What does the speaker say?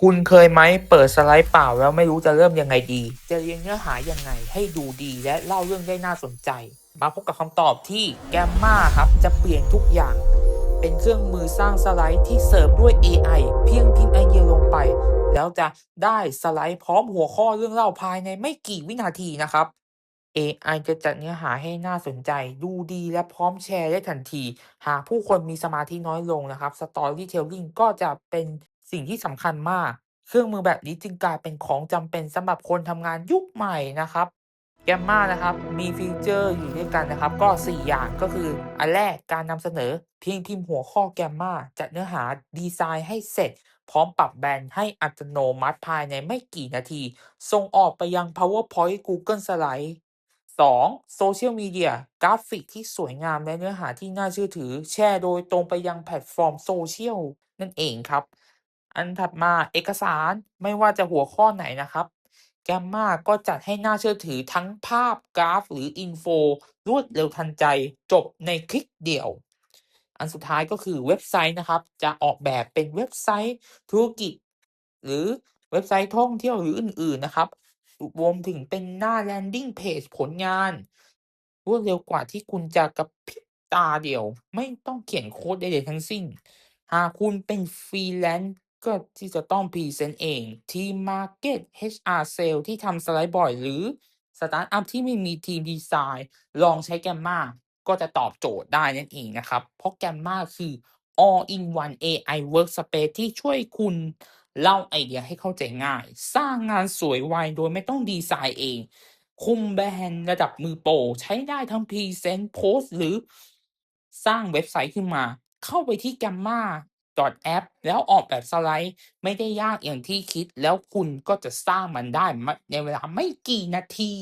คุณเคยไหมเปิดสไลด์เปล่าแล้วไม่รู้จะเริ่มยังไงดี จะเรียงเนื้อหายังไงให้ดูดีและเล่าเรื่องได้น่าสนใจ มาพบกับคำตอบที่แกมมาครับจะเปลี่ยนทุกอย่าง เป็นเครื่องมือสร้างสไลด์ที่เสริมด้วย AI เพียงพิมพ์ไอเดียลงไป แล้วจะได้สไลด์พร้อมหัวข้อเรื่องเล่าภายในไม่กี่วินาทีนะครับ AI จะจัดเนื้อหาให้น่าสนใจ ดูดีและพร้อมแชร์ได้ทันที หากผู้คนมีสมาธิน้อยลงนะครับ Storytelling ก็จะเป็น สิ่งที่สำคัญมาก เครื่องมือแบบนี้จึงกลายเป็นของจำเป็นสำหรับคนทำงานยุคใหม่นะครับแกมมานะครับมีฟีเจอร์อยู่ด้วยกันนะครับ ก็ 4 อย่างก็คือ อันแรกการนำเสนอเพียงพิมพ์หัวข้อแกมมาจัดเนื้อหาดีไซน์ให้เสร็จ พร้อมปรับแบนให้อัตโนมัติภายในไม่กี่นาที ส่งออกไปยัง PowerPoint Google Slide 2. โซเชียลมีเดียกราฟิกที่สวยงามและเนื้อหาที่น่าเชื่อถือ แชร์โดยตรงไปยังแพลตฟอร์มโซเชียลนั่นเองครับ อันถัดมาเอกสารไม่ว่าจะหัวข้อไหนนะครับแกมมาก็จัดให้น่าเชื่อถือทั้งภาพกราฟหรืออินโฟรวดเร็วทันใจจบในคลิกเดียว อันสุดท้ายก็คือเว็บไซต์นะครับ จะออกแบบเป็นเว็บไซต์ธุรกิจ หรือเว็บไซต์ท่องเที่ยวหรืออื่น ๆนะครับ รวมถึงเป็นหน้า landing page ผลงาน รวดเร็วกว่าที่คุณจะกระพริบตาเดียว ไม่ต้องเขียนโค้ดใดๆทั้งสิ้น หากคุณเป็นฟรีแลนซ์ ก็ที่จะต้องพรีเซนต์เอง ทีมมาร์เก็ต HR เซลที่ทำสไลด์บ่อยหรือสตาร์ตอัพที่ไม่มีทีมดีไซน์ลองใช้แกมมาก็จะตอบโจทย์ได้นั่นเองนะครับ เพราะแกมมาคือ all in one AI workspace ที่ช่วยคุณเล่าไอเดียให้เข้าใจง่าย สร้างงานสวยไวโดยไม่ต้องดีไซน์เอง คุมแบรนด์ระดับมือโปรใช้ได้ทั้งพรีเซนต์โพสต์หรือสร้างเว็บไซต์ขึ้นมา เข้าไปที่ gamma app แล้วออกแบบสไลด์ไม่ได้ยากอย่างที่คิด แล้วคุณก็จะสร้างมันได้ในเวลาไม่กี่นาที